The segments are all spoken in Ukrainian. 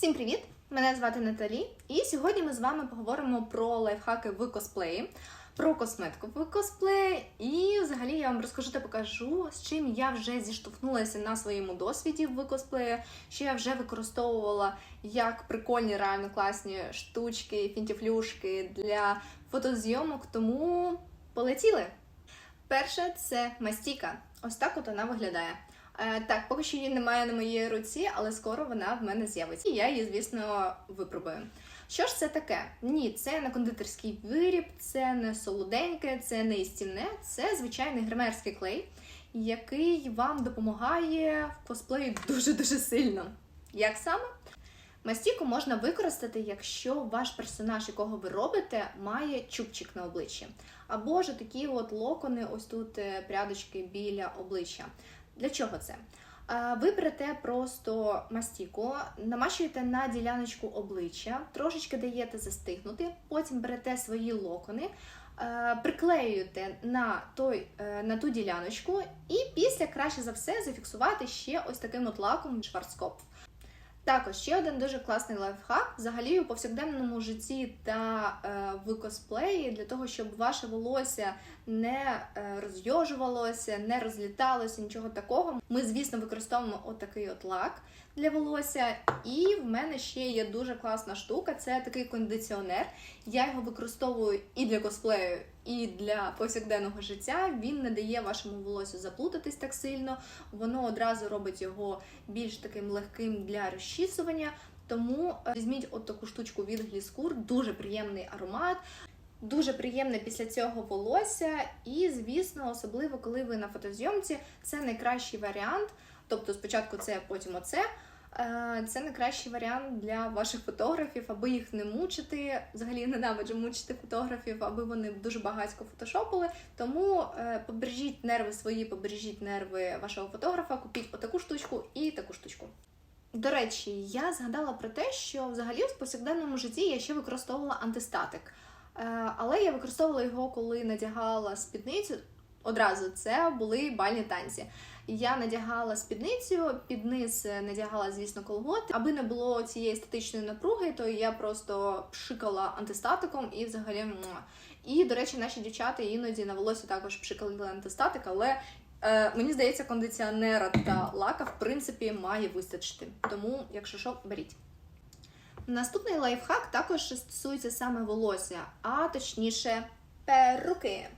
Всім привіт! Мене звати Наталі, і сьогодні ми з вами поговоримо про лайфхаки в косплеї, про косметику в косплеї, і взагалі я вам розкажу та покажу, з чим я вже зіштовхнулася на своєму досвіді в косплеї, що я вже використовувала як прикольні, реально класні штучки, фінтіфлюшки для фотозйомок. Тому полетіли! Перше це мастіка. Ось так от вона виглядає. Е, так, поки що її немає на моїй руці, але скоро вона в мене з'явиться. І я її, звісно, випробую. Що ж це таке? Ні, це не кондитерський виріб, це не солоденьке, це не істівне, це звичайний гримерський клей, який вам допомагає в косплеї дуже-дуже сильно. Як саме? Мастіку можна використати, якщо ваш персонаж, якого ви робите, має чубчик на обличчі. Або ж такі от локони, ось тут е, прядочки біля обличчя. Для чого це? Ви берете просто мастіку, намащуєте на діляночку обличчя, трошечки даєте застигнути, потім берете свої локони, приклеюєте на той, е, на ту діляночку, і після краще за все зафіксувати ще ось таким от лаком Schwarzkopf. Також ще один дуже класний лайфхак взагалі у повсякденному житті та е, в косплеї для того, щоб ваше волосся не е, розйожувалося, не розліталося, нічого такого. Ми, звісно, використовуємо отакий от лак для волосся. І в мене ще є дуже класна штука це такий кондиціонер. Я його використовую і для косплею, і для повсякденного життя. Він не дає вашому волосю заплутатись так сильно, воно одразу робить його більш таким легким для розчісування. Тому е, візьміть от таку штучку від Гліскур, дуже приємний аромат. Дуже приємне після цього волосся, і, звісно, особливо коли ви на фотозйомці, це найкращий варіант. Тобто, спочатку це, потім оце. Е, Це найкращий варіант для ваших фотографів, аби їх не мучити. Взагалі ненавиджу мучити фотографів, аби вони дуже багатько фотошопили. Тому е, побережіть нерви свої, побережіть нерви вашого фотографа, купіть отаку штучку і таку штучку. До речі, я згадала про те, що взагалі в повсякденному житті я ще використовувала антистатик. Е, Але я використовувала його, коли надягала спідницю. Одразу це були бальні танці. Я надягала спідницю, під низ надягала, звісно, колгот. Аби не було цієї статичної напруги, то я просто пшикала антистатиком і взагалі. І, до речі, наші дівчата іноді на волосі також пшикали антистатик, але е, мені здається, кондиціонера та лака в принципі має вистачити. Тому, якщо що, беріть. Наступний лайфхак також стосується саме волосся, а точніше, перуки.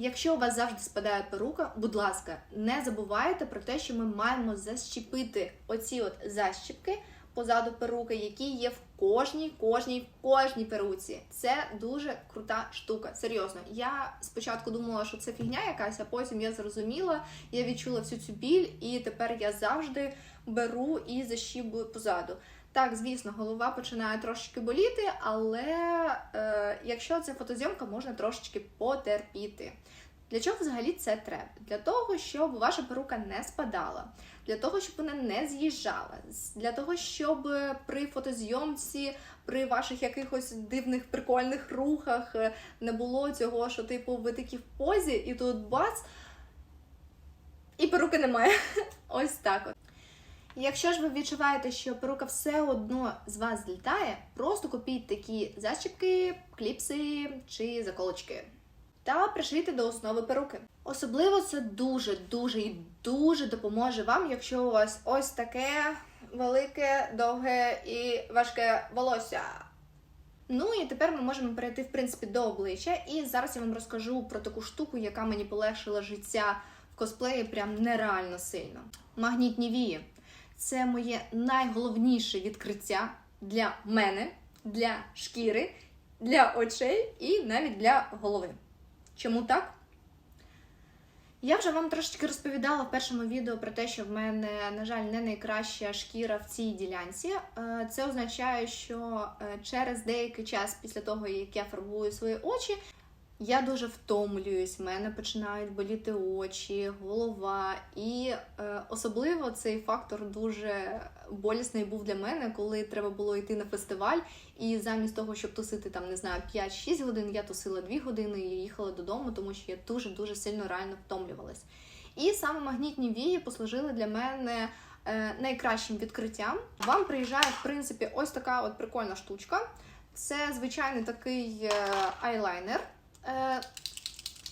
Якщо у вас завжди спадає перука, будь ласка, не забувайте про те, що ми маємо защіпити оці от защіпки позаду перуки, які є в кожній, кожній, кожній перуці. Це дуже крута штука. Серйозно. Я спочатку думала, що це фігня якась, а потім я зрозуміла, я відчула всю цю біль, і тепер я завжди беру і защібую позаду. Так, звісно, голова починає трошечки боліти, але е, якщо це фотозйомка, можна трошечки потерпіти. Для чого взагалі це треба? Для того, щоб ваша перука не спадала, для того, щоб вона не з'їжджала, для того, щоб при фотозйомці, при ваших якихось дивних прикольних рухах е, не було цього, що типу ви такі в позі, і тут бац, і перуки немає. Ось так от. Якщо ж ви відчуваєте, що перука все одно з вас злітає, просто купіть такі защіпки, кліпси чи заколочки. Та пришийте до основи перуки. Особливо це дуже, дуже і дуже допоможе вам, якщо у вас ось таке велике, довге і важке волосся. Ну і тепер ми можемо перейти, в принципі, до обличчя. І зараз я вам розкажу про таку штуку, яка мені полегшила життя в косплеї прям нереально сильно. Магнітні вії. Це моє найголовніше відкриття для мене, для шкіри, для очей і навіть для голови. Чому так? Я вже вам трошечки розповідала в першому відео про те, що в мене, на жаль, не найкраща шкіра в цій ділянці. Е, Це означає, що е, через деякий час після того, як я фарбую свої очі, я дуже втомлююсь, в мене починають боліти очі, голова. І е, особливо цей фактор дуже болісний був для мене, коли треба було йти на фестиваль. І замість того, щоб тусити там, не знаю, 5-6 годин, я тусила 2 години і їхала додому, тому що я дуже-дуже сильно реально втомлювалась. І саме магнітні вії послужили для мене е, найкращим відкриттям. Вам приїжджає, в принципі, ось така от прикольна штучка. Це звичайний такий е, айлайнер е,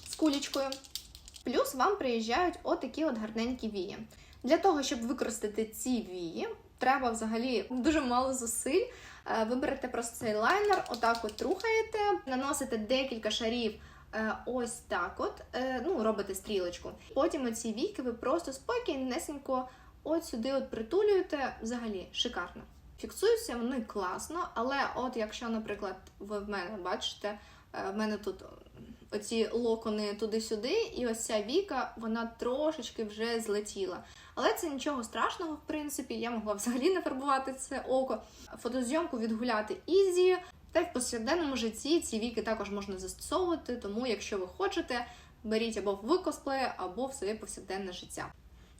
з кулічкою. Плюс вам приїжджають отакі от гарненькі вії. Для того, щоб використати ці вії, треба взагалі дуже мало зусиль. Е, Ви берете просто цей лайнер, отак от рухаєте, наносите декілька шарів е, ось так от, е, ну, робите стрілочку. Потім оці війки ви просто спокійнесенько от сюди от притулюєте. Взагалі шикарно. Фіксуються вони класно, але от якщо, наприклад, ви в мене бачите, в мене тут оці локони туди-сюди, і ось ця віка, вона трошечки вже злетіла. Але це нічого страшного, в принципі, я могла взагалі не фарбувати це око. Фотозйомку відгуляти ізі. Та й в повсякденному житті ці віки також можна застосовувати, тому якщо ви хочете, беріть або в косплеї, або в своє повсякденне життя.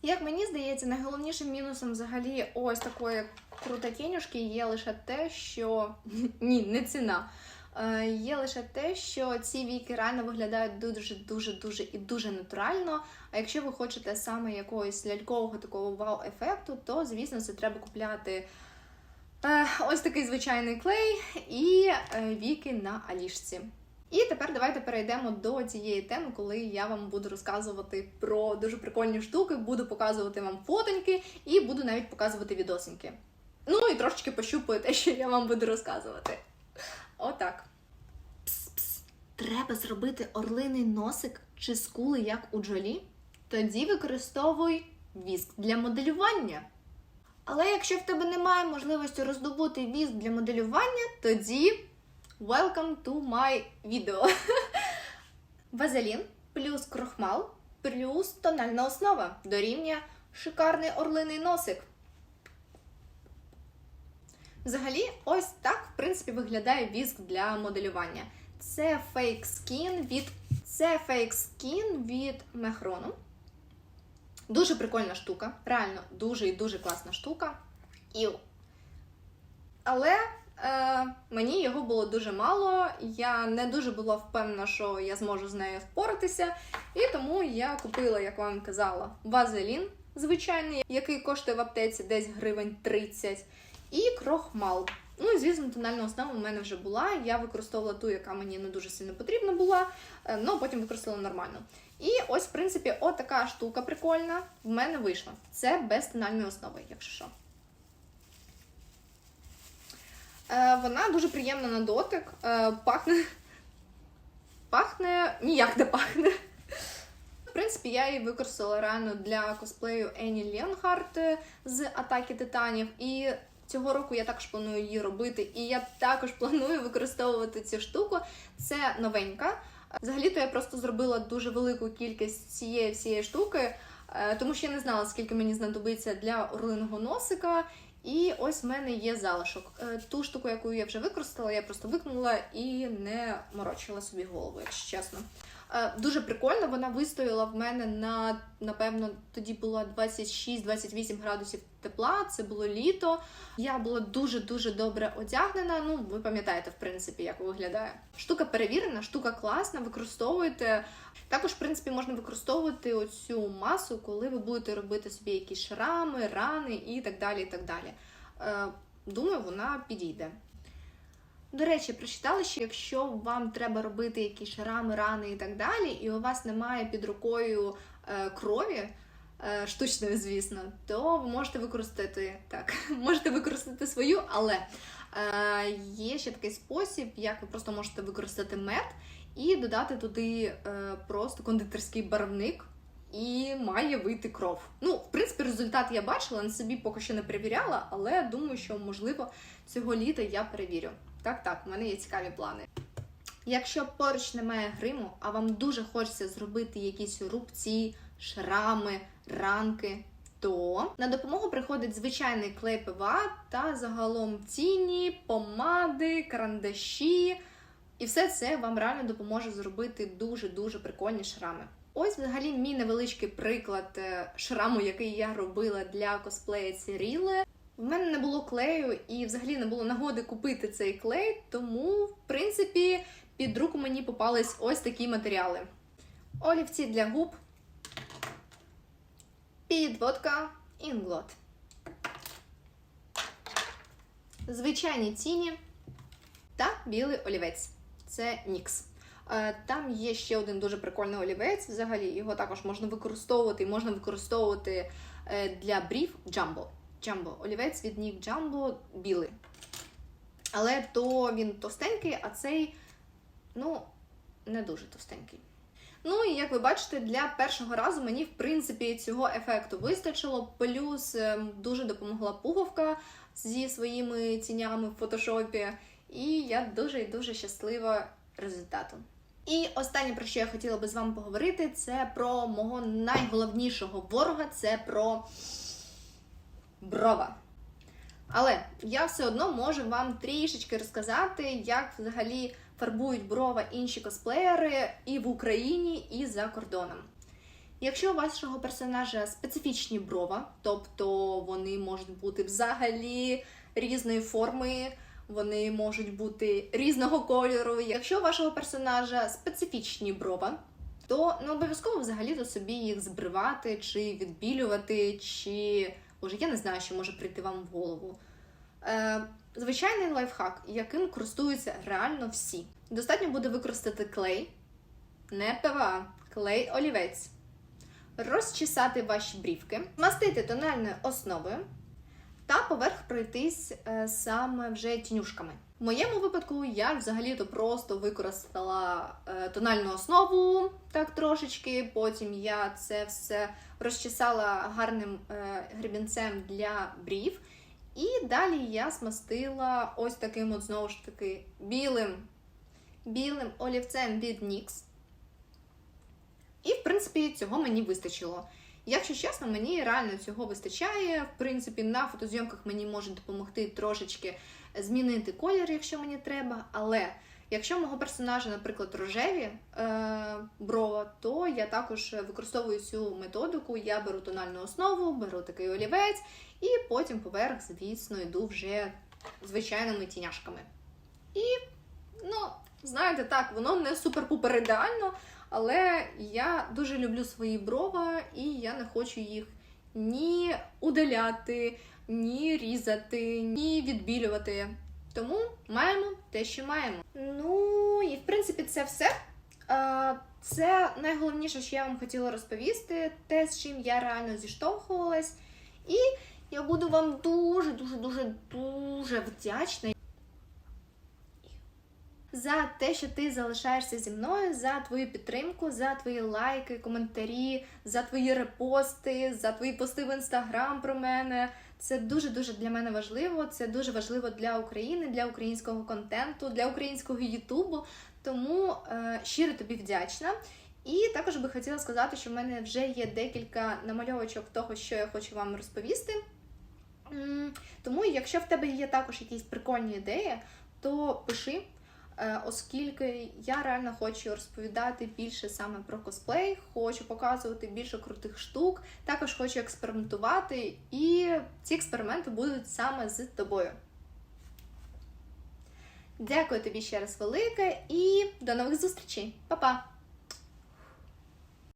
Як мені здається, найголовнішим мінусом взагалі ось такої крутотінюшки є лише те, що ні, не ціна. Е, Є лише те, що ці віки реально виглядають дуже дуже дуже і дуже натурально. А якщо ви хочете саме якогось лялькового такого вау-ефекту, то звісно це треба купляти е, ось такий звичайний клей і е, віки на алішці. І тепер давайте перейдемо до цієї теми, коли я вам буду розказувати про дуже прикольні штуки, буду показувати вам фотоньки і буду навіть показувати відосинки. Ну і трошечки пощупаю те, що я вам буду розказувати. Отак. Пс-пс. Треба зробити орлиний носик чи скули, як у Джолі? Тоді використовуй віск для моделювання. Але якщо в тебе немає можливості роздобути віск для моделювання, тоді welcome to my video. Вазелін плюс крохмал плюс тональна основа дорівнює шикарний орлиний носик. Взагалі, ось так, в принципі, виглядає віск для моделювання. Це Fake Skin від це Fake Skin від Мехрону. Дуже прикольна штука. Реально, дуже і дуже класна штука. Іу. Але е, мені його було дуже мало. Я не дуже була впевнена, що я зможу з нею впоратися. І тому я купила, як вам казала, вазелін звичайний, який коштує в аптеці десь гривень 30. І крохмал. Ну і звісно, тональна основа у мене вже була. Я використовувала ту, яка мені не дуже сильно потрібна була, е, ну потім використала нормально. І ось, в принципі, от така штука прикольна в мене вийшла. Це без тональної основи, якщо що. Е, Вона дуже приємна на дотик. Е, Пахне. Пахне ніяк не пахне. В принципі, я її використала реально для косплею Ені Ленхарт з Атаки Титанів. І цього року я також планую її робити. І я також планую використовувати цю штуку. Це новенька. Взагалі-то я просто зробила дуже велику кількість цієї всієї штуки, е, тому що я не знала, скільки мені знадобиться для орлиного носика. І ось в мене є залишок. Е, Ту штуку, яку я вже використала, я просто викинула і не морочила собі голову, якщо чесно. Е, Дуже прикольно, вона вистояла в мене на, напевно, тоді було 26-28 градусів тепла, це було літо. Я була дуже-дуже добре одягнена. Ну, ви пам'ятаєте, в принципі, як виглядає. Штука перевірена, штука класна, використовуйте. Також, в принципі, можна використовувати оцю масу, коли ви будете робити собі якісь шрами, рани і так далі. і так далі. Е, Думаю, вона підійде. До речі, прочитала, що якщо вам треба робити якісь шрами, рани і так далі, і у вас немає під рукою е, крові, е, штучної, звісно, то ви можете використати так, можете використати свою, але е, є ще такий спосіб, як ви просто можете використати мед і додати туди е, просто кондитерський барвник. І має вийти кров. Ну, в принципі, результат я бачила, на собі поки що не перевіряла, але думаю, що можливо цього літа я перевірю. Так, так, у мене є цікаві плани. Якщо поруч немає гриму, а вам дуже хочеться зробити якісь рубці, шрами, ранки, то на допомогу приходить звичайний клей ПВА та загалом тіні, помади, карандаші. І все це вам реально допоможе зробити дуже-дуже прикольні шрами. Ось взагалі мій невеличкий приклад е, шраму, який я робила для косплея Ціріли. В мене не було клею і взагалі не було нагоди купити цей клей, тому, в принципі, під руку мені попались ось такі матеріали: олівці для губ, підводка, інглот. звичайні тіні та білий олівець. Це Нікс. Е, Там є ще один дуже прикольний олівець. Взагалі його також можна використовувати і можна використовувати е, для брів Jumbo. Jumbo. Олівець від Нік Jumbo білий. Але то він товстенький, а цей, ну, не дуже товстенький. Ну і як ви бачите, для першого разу мені, в принципі, цього ефекту вистачило. Плюс ем, дуже допомогла пуговка зі своїми тінями в фотошопі. І я дуже і дуже щаслива результатом. І останнє, про що я хотіла би з вами поговорити, це про мого найголовнішого ворога це про брова. Але я все одно можу вам трішечки розказати, як взагалі фарбують брова інші косплеєри і в Україні, і за кордоном. Якщо у вашого персонажа специфічні брова, тобто вони можуть бути взагалі різної форми, вони можуть бути різного кольору. Якщо у вашого персонажа специфічні брова, то не обов'язково взагалі до собі їх збривати, чи відбілювати, чи може я не знаю, що може прийти вам в голову. Е, звичайний лайфхак, яким користуються реально всі. Достатньо буде використати клей, не ПВА, клей олівець, розчесати ваші брівки, мастити тональною основою та поверх пройтись е, саме вже тінюшками. В моєму випадку я взагалі-то просто використала е, тональну основу так трошечки. Потім я це все розчесала гарним е, гребінцем для брів. І далі я смастила ось таким от знову ж таки білим, білим олівцем від NYX. І, в принципі, цього мені вистачило. Якщо чесно, мені реально цього вистачає. В принципі, на фотозйомках мені може допомогти трошечки змінити колір, якщо мені треба. Але якщо мого персонажа, наприклад, рожеві е, брова, то я також використовую цю методику. Я беру тональну основу, беру такий олівець, і потім поверх, звісно, йду вже звичайними тіняшками. І, ну, знаєте, так, воно не супер-пупер ідеально. Але я дуже люблю свої брова, і я не хочу їх ні удаляти, ні різати, ні відбілювати. Тому маємо те, що маємо. Ну і в принципі це все. Це найголовніше, що я вам хотіла розповісти, те, з чим я реально зіштовхувалась. І я буду вам дуже, дуже, дуже, дуже вдячна за те, що ти залишаєшся зі мною, за твою підтримку, за твої лайки, коментарі, за твої репости, за твої пости в інстаграм про мене. Це дуже дуже для мене важливо. Це дуже важливо для України, для українського контенту, для українського Ютубу. Тому е, щиро тобі вдячна. І також би хотіла сказати, що в мене вже є декілька намальовочок того, що я хочу вам розповісти. Тому, якщо в тебе є також якісь прикольні ідеї, то пиши. Е, оскільки я реально хочу розповідати більше саме про косплей, хочу показувати більше крутих штук, також хочу експериментувати, і ці експерименти будуть саме з тобою. Дякую тобі ще раз велике і до нових зустрічей. Па-па!